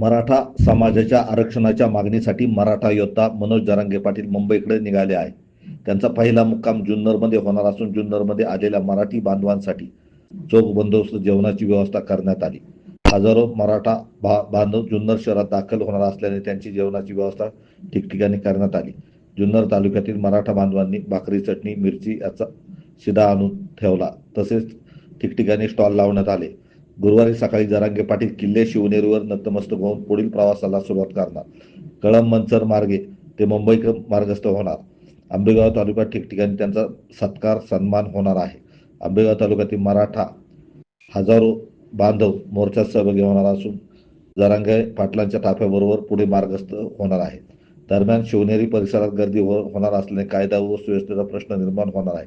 मराठा समाजाच्या आरक्षणाच्या मागणीसाठी मराठा योद्धा मनोज जरांगे पाटील मुंबईकडे निघाले आहे त्यांचा पहिला मुक्काम जुन्नरमध्ये होणार असून जुन्नरमध्ये आलेल्या मराठी बांधवांसाठी चोख बंदोबस्त जेवणाची व्यवस्था करण्यात आली. हजारो मराठा बा बांधव जुन्नर शहरात दाखल होणार असल्याने त्यांची जेवणाची व्यवस्था ठिकठिकाणी करण्यात आली. जुन्नर तालुक्यातील मराठा बांधवांनी भाकरी चटणी मिरची याचा शिदा आणून ठेवला. तसेच ठिकठिकाणी स्टॉल लावण्यात आले. गुरुवारी सकाळी जरांगे पाटील किल्ले शिवनेरीवर नतमस्तक होऊन पुढील प्रवासाला सुरुवात करणार. कळंब मंचर मार्गे ते मुंबई मार्गस्थ होणार. आंबेगाव तालुक्यात ठिकठिकाणी त्यांचा सत्कार सन्मान होणार आहे. आंबेगाव तालुक्यातील मराठा हजारो बांधव मोर्चात सहभागी होणार असून जरांगे पाटलांच्या ताफ्याबरोबर पुढे मार्गस्थ होणार आहे दरम्यान शिवनेरी परिसरात गर्दी हो होणार असल्याने कायदा व सुव्यवस्थेचा प्रश्न निर्माण होणार आहे.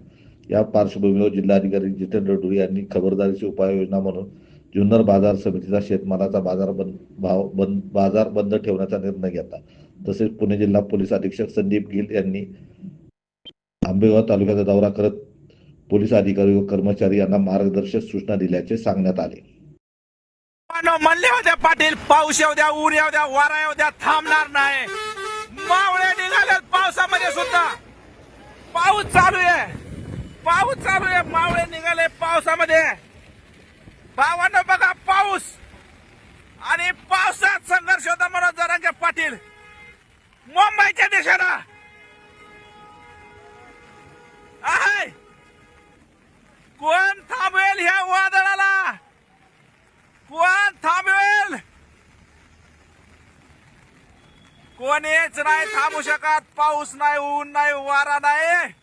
या पार्श्वभूमीवर जिल्हाधिकारी जितेंद्र डुरी यांनी खबरदारीची उपाययोजना म्हणून जुन्नर बाजार समितीचा शेतमालाचा बाजार बंद भाव बंद बाजार बंद ठेवण्याचा निर्णय घेतला. तसेच पुणे जिल्हा पोलीस अधीक्षक संदीप गिल यांनी आंबेगाव तालुक्याचा दौरा करत पोलीस अधिकारी व कर्मचारी यांना मार्गदर्शक सूचना दिल्याचे सांगण्यात आले. म्हणले होते पाटील पाऊस येऊ द्या ऊन येऊ द्या वारा येऊ द्या थांबणार नाही. मावळे निघाले पावसामध्ये सुद्धा. पाऊस चालू आहे. पाऊस चालू आहे. मावळे निघाले पावसामध्ये. भावानं बघा पाऊस. आणि पावसात संघर्ष होता मनोज जरांगे पाटील. मुंबईच्या दिशेनं. आहे. कोण थांबवेल ह्या वादळाला? कोण थांबवेल? कोणीच नाही थांबू शकत. पाऊस नाही ऊन नाही वारा नाही.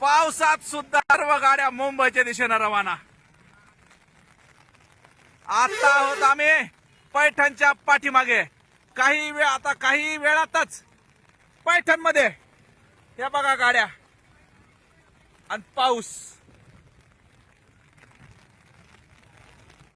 पावसात सुद्धा सर्व गाड्या मुंबईच्या दिशेनं रवाना. आता आहोत आम्ही पैठणच्या पाठीमागे. काही वेळ आता काही वेळातच पैठणमध्ये हे बघा गाड्या. आणि पाऊस.